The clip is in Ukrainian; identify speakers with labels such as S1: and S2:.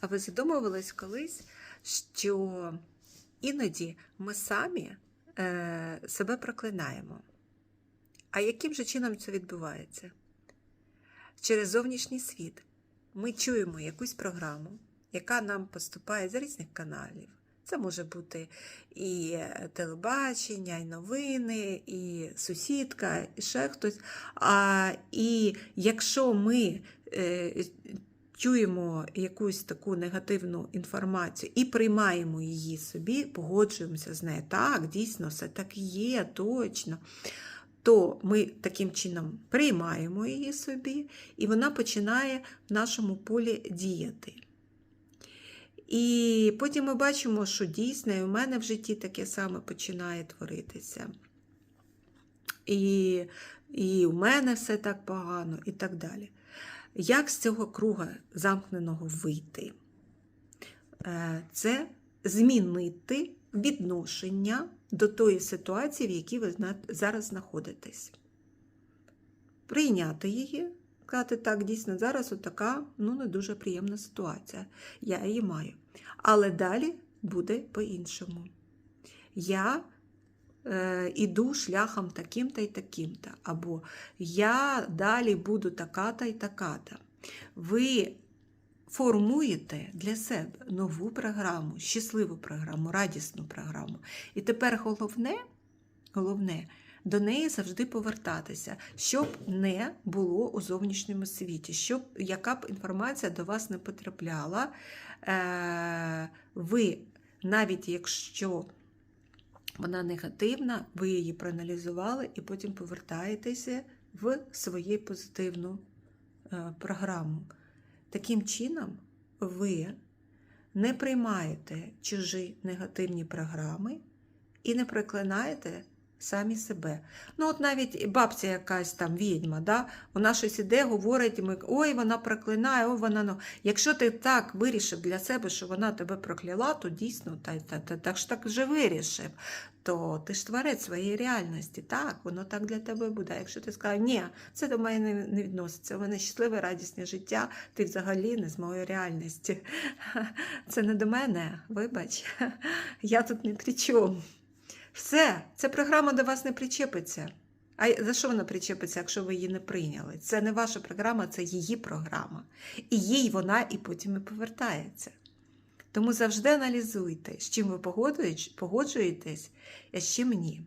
S1: А ви задумувались колись, що іноді ми самі е, себе проклинаємо? А яким же чином це відбувається? Через зовнішній світ. Ми чуємо якусь програму, яка нам поступає з різних каналів. Це може бути і е, телебачення, і новини, і сусідка, і ще хтось. А, і якщо ми е, чуємо якусь таку негативну інформацію і приймаємо її собі, погоджуємося з нею, так, дійсно, все так є, точно. То ми таким чином приймаємо її собі, і вона починає в нашому полі діяти. І потім ми бачимо, що дійсно і у мене в житті таке саме починає творитися. І, і у мене все так погано, і так далі. Як з цього круга замкненого вийти? Е, Це змінити відношення до тої ситуації, в якій ви зараз знаходитесь. Прийняти її, сказати, так, дійсно, зараз отака ну, не дуже приємна ситуація. Я її маю. Але далі буде по-іншому. Я іду шляхом таким-то і таким-то. Або я далі буду така-та і така-та. Ви формуєте для себе нову програму, щасливу програму, радісну програму. І тепер головне, головне до неї завжди повертатися, щоб не було у зовнішньому світі, щоб яка б інформація до вас не потрапляла. Е, ви, навіть якщо вона негативна, ви її проаналізували і потім повертаєтеся в свою позитивну е, програму. Таким чином, ви не приймаєте чужі негативні програми і не проклинаєте самі себе. Ну, от навіть бабця якась там відьма, да? вона щось іде, говорить, ми, ой, вона проклинає, ой, вона. Ну. Якщо ти так вирішив для себе, що вона тебе прокляла, то дійсно, та, та, та, так ж так вже вирішив, то ти ж творець своєї реальності. Так, воно так для тебе буде. Якщо ти скажеш, ні, це до мене не- відноситься, у мене щасливе, радісне життя, ти взагалі не з моєї реальності. Це не до мене, вибач, я тут не при чому. Все, ця програма до вас не причепиться. А за що вона причепиться, якщо ви її не прийняли? Це не ваша програма, це її програма. І їй вона і потім і повертається. Тому завжди аналізуйте, з чим ви погоджуєтесь, а з чим ні.